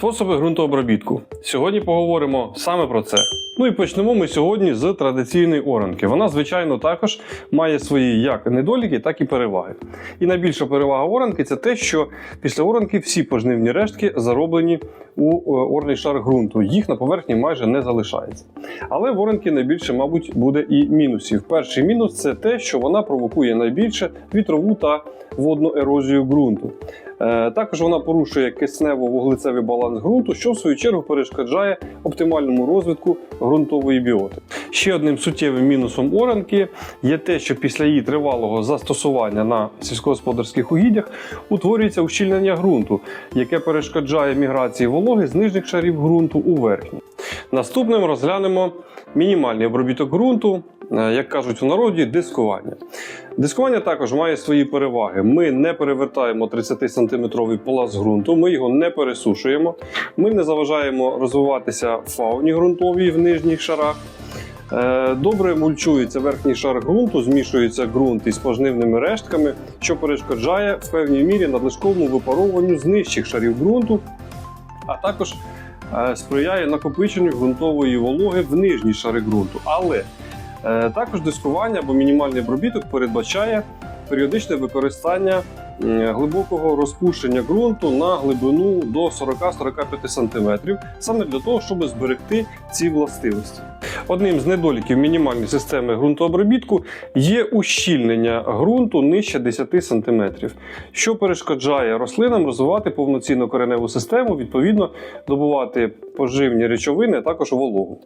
Способи ґрунтообробітку. Сьогодні поговоримо саме про це. Ну і почнемо ми сьогодні з традиційної оранки. Вона, звичайно, також має свої як недоліки, так і переваги. І найбільша перевага оранки це те, що після оранки всі пожнивні рештки зароблені у е, орний шар ґрунту. Їх на поверхні майже не залишається. Але в оранки найбільше, мабуть, буде і мінусів. Перший мінус це те, що вона провокує найбільше вітрову та водну ерозію ґрунту. Е, Також вона порушує киснево-вуглецевий баланс ґрунту, що в свою чергу перешкоджає оптимальному розвитку ґрунтової біоти. Ще одним суттєвим мінусом оранки є те, що після її тривалого застосування на сільськогосподарських угіддях утворюється ущільнення ґрунту, яке перешкоджає міграції вологи з нижніх шарів ґрунту у верхні. Наступним розглянемо мінімальний обробіток ґрунту, е, як кажуть у народі, дискування. Дискування також має свої переваги. Ми не перевертаємо 30-сантиметровий пласт ґрунту, ми його не пересушуємо, ми не заважаємо розвиватися фауні ґрунтовій в нижніх шарах. Е, Добре мульчується верхній шар ґрунту, змішується ґрунт із пожнивними рештками, що перешкоджає в певній мірі надлишковому випаровуванню з нижчих шарів ґрунту, а також сприяє накопиченню ґрунтової вологи в нижні шари ґрунту. Але е, також дискування або мінімальний обробіток передбачає періодичне використання глибокого розпущення ґрунту на глибину до 40-45 см, саме для того, щоб зберегти ці властивості. Одним з недоліків мінімальної системи ґрунтообробітку є ущільнення ґрунту нижче 10 см, що перешкоджає рослинам розвивати повноцінну кореневу систему, відповідно добувати поживні речовини, а також вологу.